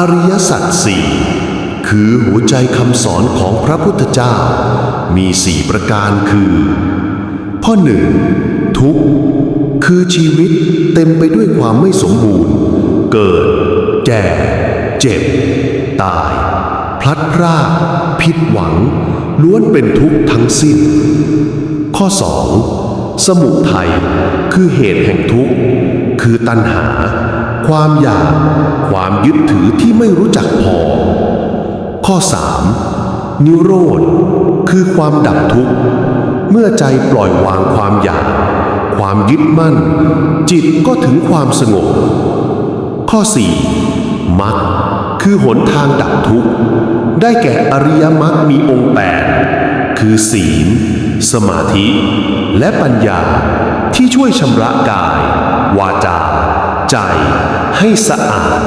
อริยสัจสี่คือหัวใจคำสอนของพระพุทธเจ้า มีสี่ประการคือ ข้อหนึ่งทุกข์คือชีวิตเต็มไปด้วยความไม่สมบูรณ์ เกิด แก่ เจ็บ ตาย พลัดพรากผิดหวัง ล้วนเป็นทุกข์ทั้งสิ้น ข้อ 2. สมุทัยคือเหตุแห่งทุกข์ คือตัณหา ความอยาก ความยึดถือที่ไม่รู้จักพอ ข้อ 3. นิโรธ คือความดับทุกข์ เมื่อใจปล่อยวางความอยาก ความยึดมั่น จิตก็ถึงความสงบ ข้อ 4. มรรคคือหนทางดับทุกข์ ได้แก่อริยมรรคมีองค์แปดคือศีล สมาธิ และปัญญาที่ช่วยชำระกาย วาจา ใจให้สะอาด